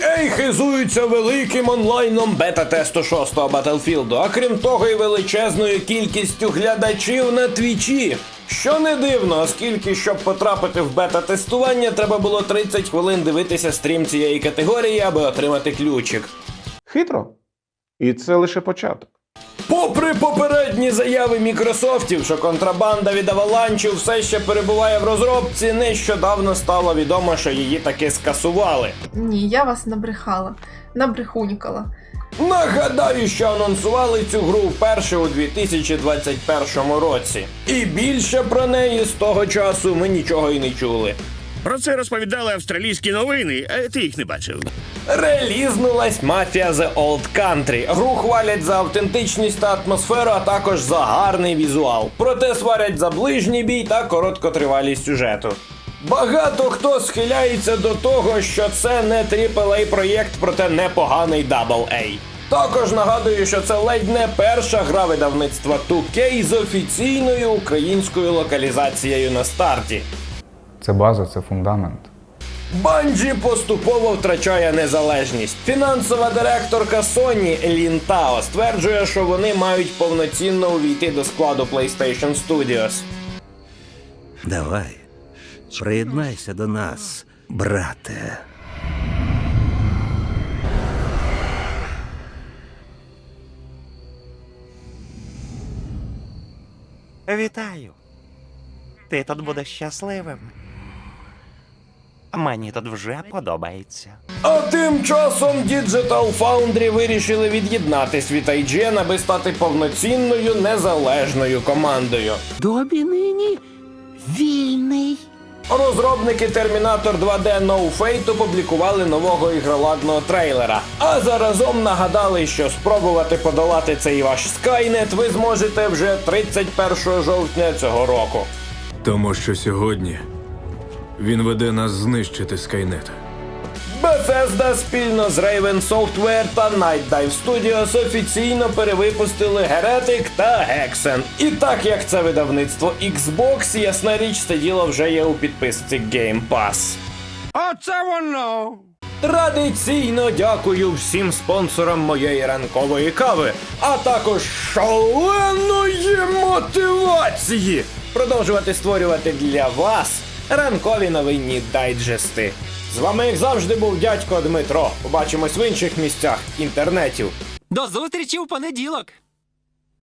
EA хизується великим онлайном бета-тесту 6-го Battlefield, а крім того, і величезною кількістю глядачів на твічі. Що не дивно, оскільки, щоб потрапити в бета-тестування, треба було 30 хвилин дивитися стрім цієї категорії, аби отримати ключик. Хитро. І це лише початок. Попри попередні заяви Мікрософтів, що контрабанда від Аваланчів все ще перебуває в розробці, нещодавно стало відомо, що її таки скасували. Ні, я вас набрехала, набрехунькала. Нагадаю, що анонсували цю гру вперше у 2021 році. І більше про неї з того часу ми нічого й не чули. Про це розповідали австралійські новини, а ти їх не бачив. Релізнулась мафія The Old Country. Гру хвалять за автентичність та атмосферу, а також за гарний візуал. Проте сварять за ближній бій та короткотривалість сюжету. Багато хто схиляється до того, що це не AAA проєкт, проте непоганий AA. Також нагадую, що це ледь не перша гра видавництва 2K з офіційною українською локалізацією на старті. Це база, це фундамент. Банджі поступово втрачає незалежність. Фінансова директорка Sony Лін Тао стверджує, що вони мають повноцінно увійти до складу PlayStation Studios. Давай, приєднайся до нас, брате. Вітаю. Ти тут будеш щасливим. Мені тут вже подобається. А тим часом Digital Foundry вирішили від'єднатись від IGN, аби стати повноцінною незалежною командою. Добі нині вільний. Розробники Terminator 2D No Fate опублікували нового ігроладного трейлера. А заразом нагадали, що спробувати подолати цей ваш Skynet ви зможете вже 31 жовтня цього року. Тому що сьогодні він веде нас знищити Скайнет. Bethesda спільно з Raven Software та Night Dive Studios офіційно перевипустили Heretic та Hexen. І так як це видавництво Xbox, ясна річ, це діло вже є у підписці Game Pass. Оце воно! Традиційно дякую всім спонсорам моєї ранкової кави, а також шаленої мотивації продовжувати створювати для вас ранкові новинні дайджести. З вами, як завжди, був дядько Дмитро. Побачимось в інших місцях інтернетів. До зустрічі у понеділок!